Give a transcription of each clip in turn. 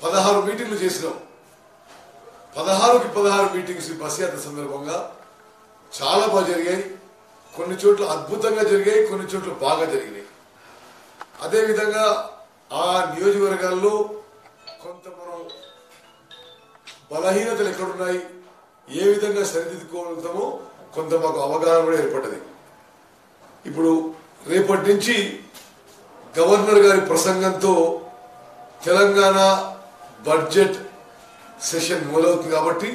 పదహారు మీటింగ్లు చేసినాం. పదహారుకి పదహారు మీటింగ్స్ బస్ యాత్ర సందర్భంగా చాలా బాగా జరిగాయి. కొన్ని చోట్ల అద్భుతంగా జరిగాయి కొన్ని చోట్ల బాగా జరిగినాయి. అదేవిధంగా ఆ నియోజకవర్గాల్లో కొంత మనం బలహీనతలు ఎక్కడున్నాయి ఏ విధంగా సరిదిద్దుకోగలుగుతామో కొంత మాకు అవగాహన కూడా ఏర్పడ్డది. ఇప్పుడు రేపటి నుంచి గవర్నర్ గారి ప్రసంగంతో తెలంగాణ బడ్జెట్ సెషన్ మొదలవుతుంది కాబట్టి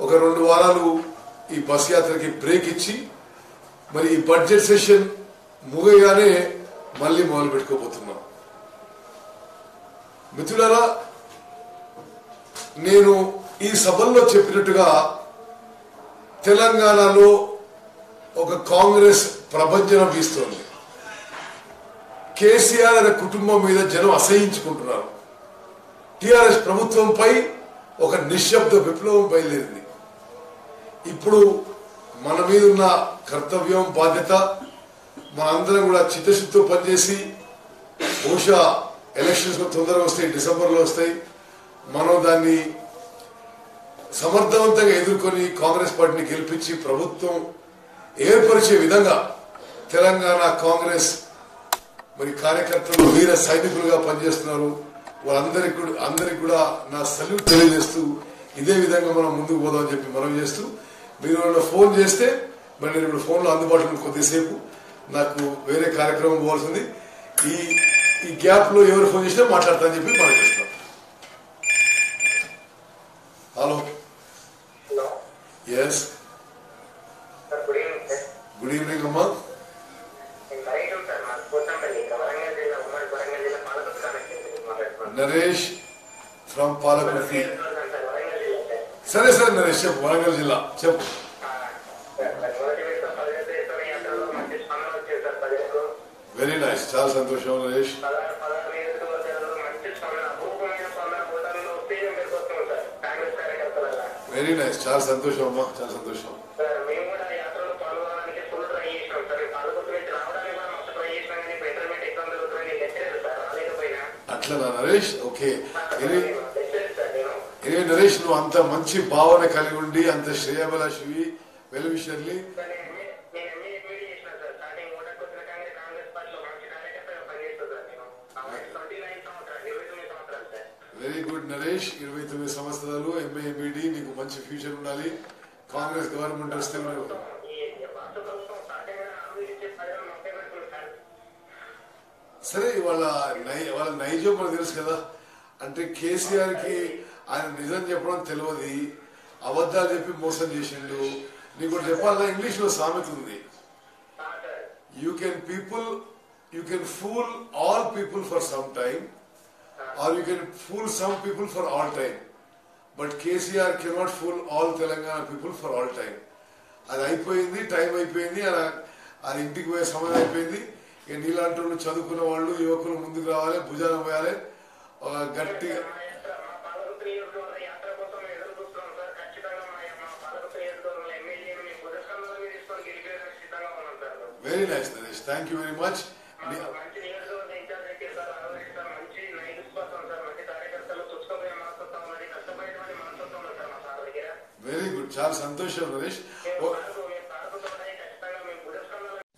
ఒక రెండు వారాలు ఈ బస్ యాత్రకి బ్రేక్ ఇచ్చి మరి ఈ బడ్జెట్ సెషన్ ముగయగానే మళ్ళీ మొదలు పెట్టుకోబోతున్నాం. మిత్రులారా నేను ఈ సభల్లో చెప్పినట్టుగా తెలంగాణలో ఒక కాంగ్రెస్ ప్రభంజనం వీస్తోంది కేసీఆర్ అనే కుటుంబం మీద జనం అసహించుకుంటున్నారు. టిఆర్ఎస్ ప్రభుత్వంపై ఒక నిశ్శబ్ద విప్లవం బయలుదేరింది. ఇప్పుడు మన మీద ఉన్న కర్తవ్యం బాధ్యత మనందరం కూడా చిత్తశుద్ధితో పనిచేసి బహుశా ఎలక్షన్స్ తొందరగా వస్తాయి డిసెంబర్లో వస్తాయి. మనం దాన్ని సమర్థవంతంగా ఎదుర్కొని కాంగ్రెస్ పార్టీని గెలిపించి ప్రభుత్వం ఏర్పరిచే విధంగా తెలంగాణ కాంగ్రెస్ మరి కార్యకర్తలు వీర సైనికులుగా పనిచేస్తున్నారు. వాళ్ళందరికీ కూడా అందరికి కూడా నా సల్యూట్ తెలియజేస్తూ ఇదే విధంగా మనం ముందుకు పోదామని చెప్పి మనం చేస్తూ మీరు ఏమైనా ఫోన్ చేస్తే మరి నేను ఇప్పుడు ఫోన్లో అందుబాటులో కొద్దిసేపు నాకు వేరే కార్యక్రమం పోవాల్సింది. ఈ ఈ గ్యాప్లో ఎవరు ఫోన్ చేసినా మాట్లాడతానని చెప్పి మనం చేస్తాం హలో ఎస్ గుడ్ ఈవినింగ్ అమ్మా. నరేష్ ఫ్రమ్ పాలకుర్తి సార్ వరంగల్ జిల్లా సార్ సరే సరే నరేష్ చెప్పు వరంగల్ జిల్లా చెప్పు ఆ, సార్ సార్ మొదటి విడత పదిహేను దేశాల యాత్రలో మంచి స్పందన వచ్చింది సార్ ప్రజలకు వెరీ నైస్ చాలా సంతోషం నరేష్ పదహారు పదహారు నియోజకవర్గాలలో మంచి స్పందన అపూర్వమైన స్పందన ఓటర్లలో ఉత్తేజం పెరుగుతుంది సార్ కాంగ్రెస్ కార్యకర్తలలో వెరీ నైస్ చాలా సంతోషం అమ్మా చాలా సంతోషం అట్లనా నరేష్ ఓకే. ఏ నరేష్ నువ్వు అంత మంచి భావన కలిగి ఉండి అంత శ్రేయబలశివి వెలువిషర్లి వెరీ గుడ్ నరేష్. ఇరవై తొమ్మిది సంవత్సరాలు ఎంఏ నీకు మంచి ఫ్యూచర్ ఉండాలి. కాంగ్రెస్ గవర్నమెంట్ వస్తే సరే వాళ్ళ నై వాళ్ళ నైజం మనకు తెలుసు కదా. అంటే కేసీఆర్కి ఆయన నిజం చెప్పడం తెలియదు అబద్ధాలు చెప్పి మోసం చేసిండు. నీకు ఒకటి చెప్పాలన్నా ఇంగ్లీష్లో సామెత ఉంది. You can people you can fool all people for some time or you can fool some people for all time but KCR cannot fool all Telangana people for all time అది అయిపోయింది టైం అయిపోయింది అలా అది ఇంటికి పోయే సమయం అయిపోయింది. ఇక నీలాంటి వాళ్ళు చదువుకున్న వాళ్ళు యువకులు ముందుకు రావాలి భుజాన పోయాలి. గట్టిగా very nice Naresh thank you very much very good చాలా సంతోషం నరేష్